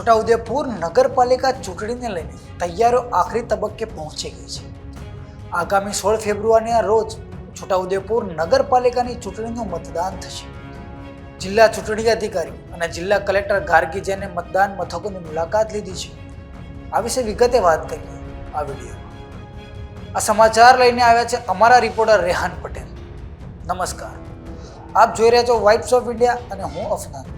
છોટાઉદેપુર નગરપાલિકા ચૂંટણીને લઈને તૈયારીઓ આખરી તબક્કે પહોંચી ગઈ છે. આગામી સોળ ફેબ્રુઆરીના રોજ છોટાઉદેપુર નગરપાલિકાની ચૂંટણીનું મતદાન થશે. જિલ્લા ચૂંટણી અધિકારી અને જિલ્લા કલેક્ટર ગાર્ગી જૈને મતદાન મથકોની મુલાકાત લીધી છે. આ વિશે વિગતે વાત કરીએ આ વિડીયોમાં. આ સમાચાર લઈને આવ્યા છે અમારા રિપોર્ટર રેહાન પટેલ. નમસ્કાર. આપ જોઈ રહ્યા છો વાઇબ્સ ઓફ ઇન્ડિયા અને હું અફનાન.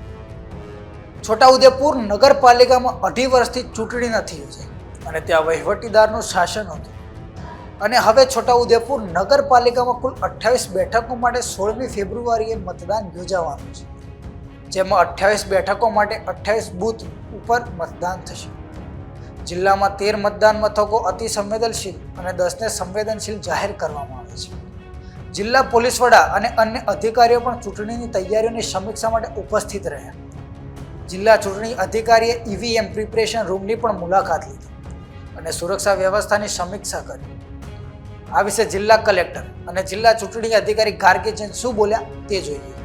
છોટાઉદેપુર નગરપાલિકામાં અઢી વર્ષથી ચૂંટણી નથી યોજાઈ અને ત્યાં વહીવટીદારનું શાસન હતું. અને હવે છોટાઉદેપુર નગરપાલિકામાં કુલ અઠ્યાવીસ બેઠકો માટે સોળમી ફેબ્રુઆરીએ મતદાન યોજાવાનું છે, જેમાં અઠ્યાવીસ બેઠકો માટે અઠ્યાવીસ બૂથ ઉપર મતદાન થશે. જિલ્લામાં તેર મતદાન મથકો અતિ સંવેદનશીલ અને દસને સંવેદનશીલ જાહેર કરવામાં આવે છે. જિલ્લા પોલીસ વડા અને અન્ય અધિકારીઓ પણ ચૂંટણીની તૈયારીઓની સમીક્ષા માટે ઉપસ્થિત રહ્યા. જિલ્લા ચૂંટણી અધિકારીએ ઈવીએમ પ્રિપરેશન રૂમની પણ મુલાકાત લીધી અને સુરક્ષા વ્યવસ્થાની સમીક્ષા કરી. આ વિશે જિલ્લા કલેક્ટર અને જિલ્લા ચૂંટણી અધિકારી ગાર્ગી જૈન શું બોલ્યા તે જોઈએ.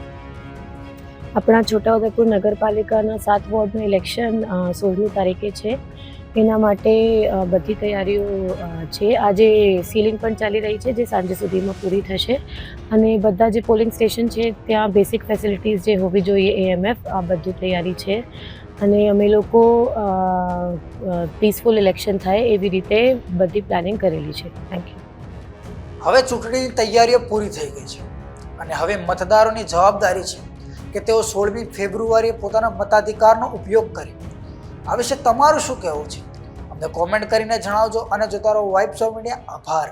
આપણા છોટાઉદેપુર નગરપાલિકાના સાત વોર્ડનું ઇલેક્શન સોળમી તારીખે છે. એના માટે બધી તૈયારીઓ છે. આજે સીલિંગ પણ ચાલી રહી છે જે સાંજે સુધીમાં પૂરી થશે. અને બધા જે પોલિંગ સ્ટેશન છે, ત્યાં બેસિક ફેસિલિટીઝ જે હોવી જોઈએ, એએમએફ, આ બધી તૈયારી છે. અને અમે લોકો પીસફુલ ઇલેક્શન થાય એવી રીતે બધી પ્લાનિંગ કરેલી છે. થેન્ક યુ હવે ચૂંટણીની તૈયારીઓ પૂરી થઈ ગઈ છે. અને હવે મતદારોની જવાબદારી છે. કે તેઓ સોળમી ફેબ્રુઆરીએ પોતાના મતાધિકારનો ઉપયોગ કરે. આ વિશે તમારું શું કહેવું છે? અમને કોમેન્ટ કરીને જણાવજો અને જોતા રહો વાઇબ્સ ઓફ ઇન્ડિયા આભાર.